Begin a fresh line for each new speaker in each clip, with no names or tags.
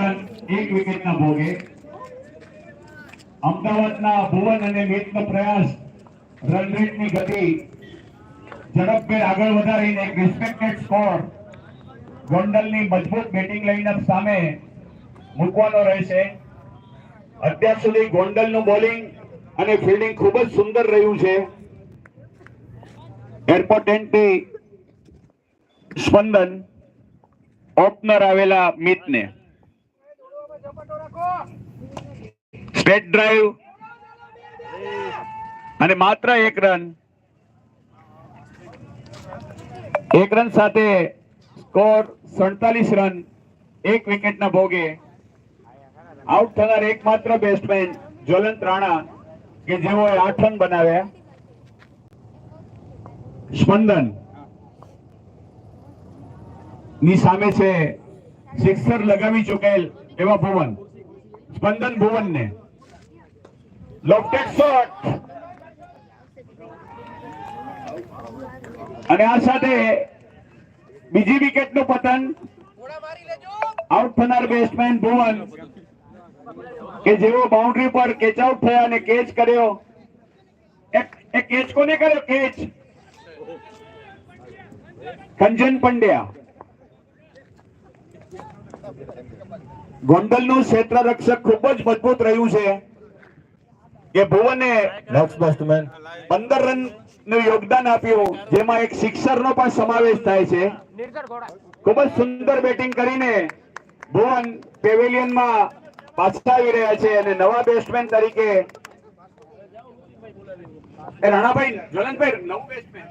Run એક વિકેટના ભોગે. અમદાવાદના ભુવન અને મિતનો પ્રયાસ રન રેટની ગતિ. ઝડપભેર આગળ વધારીને એક રિસ્પેક્ટેડ સ્કોર ગોંડલની મજબૂત બેટિંગ લાઇનઅપ સામે મૂકવાનો રહેશે. અત્યાર સુધી ગોંડલનું બોલિંગ અને ફિલ્ડિંગ ખૂબ જ સુંદર રહ્યું છે. એરપોર્ટ સ્પંદન ઓપનર આવેલા મિતને સ્ટેટ ડ્રાઈવ અને માત્ર એક રન એક રન સાથે સ્કોર સડતાલીસ રન એક વિકેટના ભોગે. આઉટ થનાર એકમાત્ર બેટ્સમેન જ્વલંત રાણા, કે જેઓએ આઠ રન બનાવ્યા. સ્પંદન. ની સામે છે સિક્સર લગાવી ચૂકેલ એવા ભુવન. સ્પંદન ભુવન ને લોફટેડ શોટ અને આ સાથે બીજી વિકેટનું પતન આઉટ થનાર બેટ્સમેન ભુવન, કે જેઓ બાઉન્ડ્રી પર કેચ આઉટ થયા અને કેચ કર્યો. એ કેચ કોને કર્યો? કેચ કંજન પંડ્યા. ગોંડલનું ક્ષેત્ર રક્ષક ખૂબ જ મજબૂત રહ્યું છે. કે ભુવને પંદર રનનું યોગદાન આપ્યું. જેમાં એક સિક્સર નો પણ સમાવેશ થાય છે. ખૂબ જ સુંદર બેટિંગ કરીને ભુવન પેવેલિયનમાં પાછા આવી રહ્યા છે અને નવા બેટ્સમેન તરીકે એ રાણાભાઈ જ્વલંતભાઈ નવું બેટ્સમેન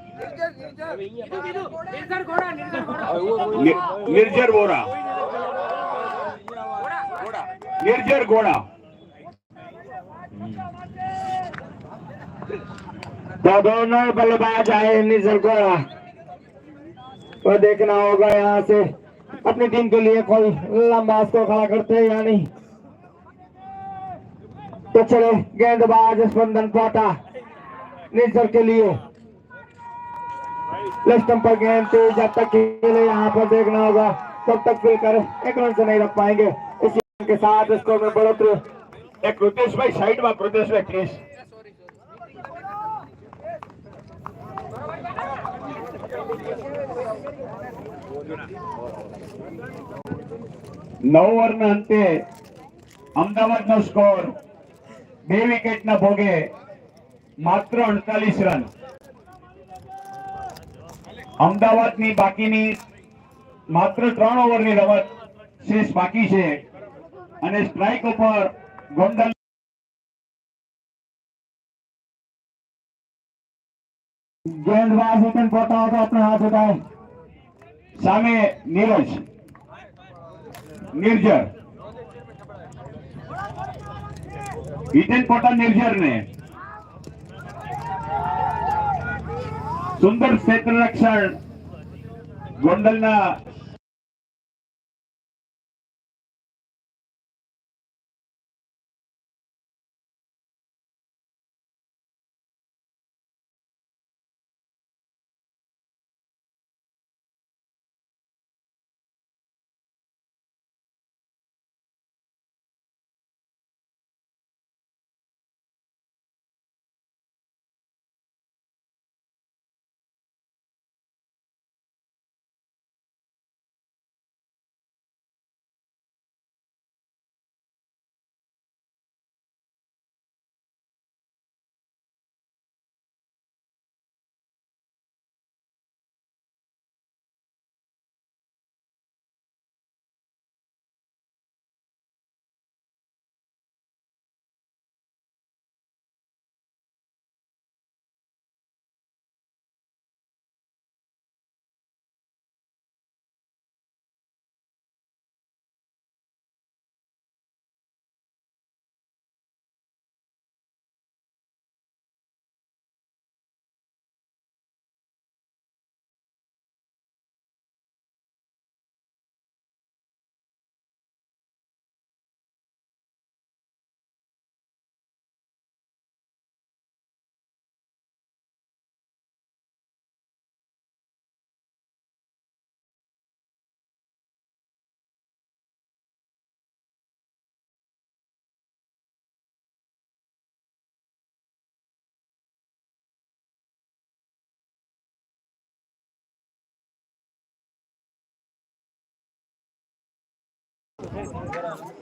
ઘોડા
तो दोनों बल्लेबाज आए निजल को। तो देखना होगा यहाँ से। अपनी टीम के लिए कोई लंबा को खड़ा करते हैं या नहीं? तो चले, गेंदबाज स्पंदन पाटा निजर के लिए। लेफ़्ट पर गेंद तेज जब तक खेले यहाँ पर देखना होगा। तब तक फिर कर, एक रन से नहीं रख पाएँगे। इसी के साथ स्कोर में बढ़ोतरी
एक रुतेश भाई साइड में रुतेश भाई प्लीज़ નવ ઓવરના અંતે અમદાવાદનો સ્કોર બે વિકેટના ભોગે માત્ર અડતાલીસ રન. અમદાવાદની બાકીની માત્ર ત્રણ ઓવરની રમત શેષ બાકી છે. અને સ્ટ્રાઇક ઉપર ગોંડલ
ગેંદબાજ હિતન પોતા હતો આપણા હાથ ઉઠાય.
સામે નીરજ. નિર્જર. હિતન પોતા નિર્જર ને સુંદર ક્ષેત્ર રક્ષણ ગોંડલના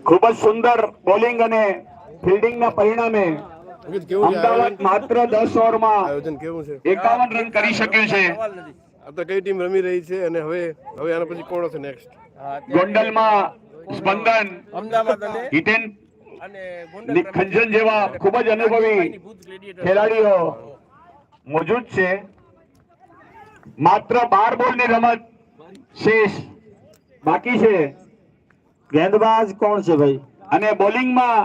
ખૂબ જ સુંદર બોલિંગ અને ફિલ્ડિંગના પરિણામે અમદાવાદ માત્ર દસ ઓવરમાં એકાવન રન કરી શક્યું છે.
તો કઈ ટીમ રમી રહી છે અને હવે હવે આના પછી કોણ હશે નેક્સ્ટ
ગોંડલમાં સ્પંદન
અમદાવાદ અને
હિતેન
અને
ખંજન જેવા ખૂબ જ અનુભવી ખેલાડીઓ મોજૂદ છે. માત્ર બાર બોલની રમત શેષ બાકી છે.
ગેંદબાજ કોણ છે ભાઈ
અને બોલિંગમાં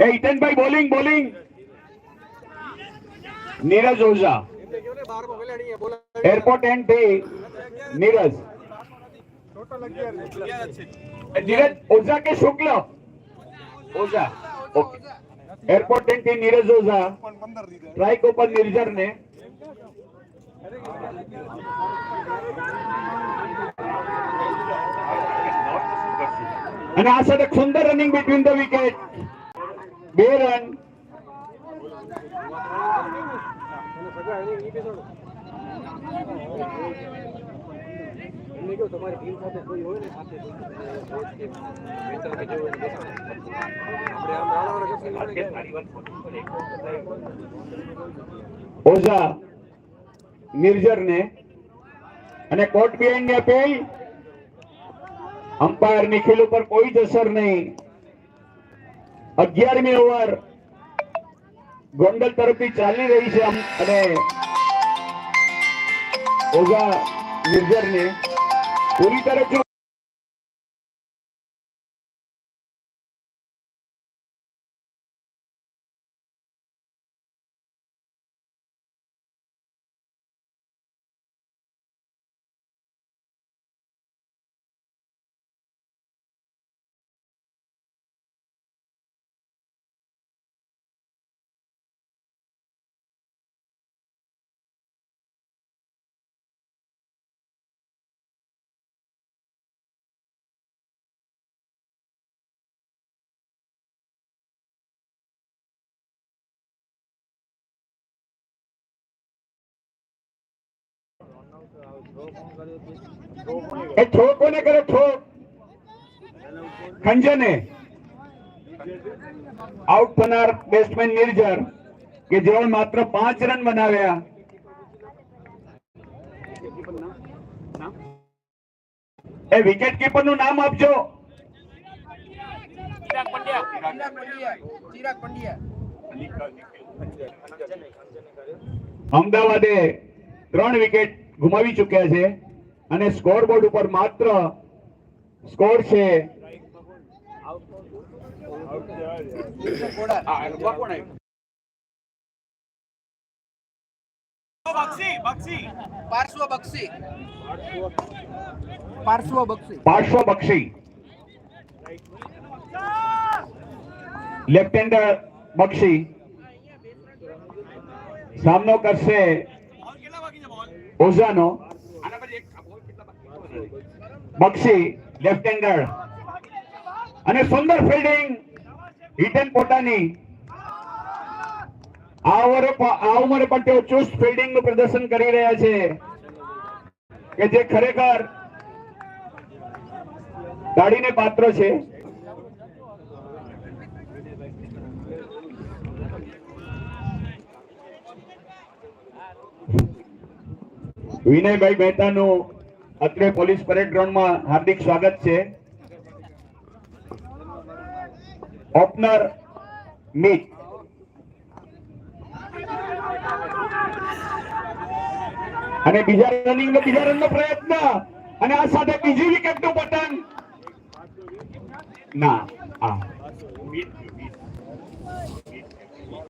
એ હિતનભાઈ bowling bowling. Neeraj Ojha. Airport end pay, Neeraj. Neeraj Ojha કે Shukla? Ojha. Okay. Airport end pay, Neeraj Ojha. Strike ઉપર નિર્જર ને અને આ સાથે સુંદર રનિંગ બિટવીન ધ વિકેટ બે રન ઓઝા નિર્જર ને અને કોર્ટ બિહાઇન્ડ ને અપીલ અમ્પાયર નિખિલ ઉપર કોઈ જ અસર નહીં. અગિયારમી ઓવર ગોંડલ તરફથી ચાલી રહી છે અને ઓઝા નિર્જર પૂરી તરફ એ થ્રો કોને કરે થ્રો ખંજને. આઉટ થનાર બેટ્સમેન નિર્જર કે જેઓ માત્ર પાંચ રન બનાવ્યા. એ વિકેટ કીપરનું નામ આપજો.
ચિરાગ પંડ્યા. ચિરાગ પંડ્યા.
અમદાવાદે ત્રણ વિકેટ ગુમાવી ચૂક્યા છે અને સ્કોરબોર્ડ ઉપર માત્ર સ્કોર છે.
પાર્શ્વ બક્ષી. પાર્શ્વ બક્ષી.
પાર્શ્વ બક્ષી. Left hander Bakshi. સામનો કરશે ઓઝાનો. બક્ષી લેફ્ટ હેન્ડર અને સુંદર ફિલ્ડિંગ હિટન પોતાની. આ ઓવરે આ ઉંમરે પણ તેઓ ચુસ્ત ફિલ્ડિંગનું પ્રદર્શન કરી રહ્યા છે. કે જે ખરેખર ગાડીને પાત્ર છે. વિનયભાઈ મહેતાનું અત્રે પોલીસ પરેડ ગ્રાઉન્ડમાં હાર્દિક સ્વાગત છે. ઓપનર મીત. અને બીજા રનિંગ બીજા રનનો પ્રયત્ન. અને આ સાથે બીજી વિકેટનું પતન. ના, આ.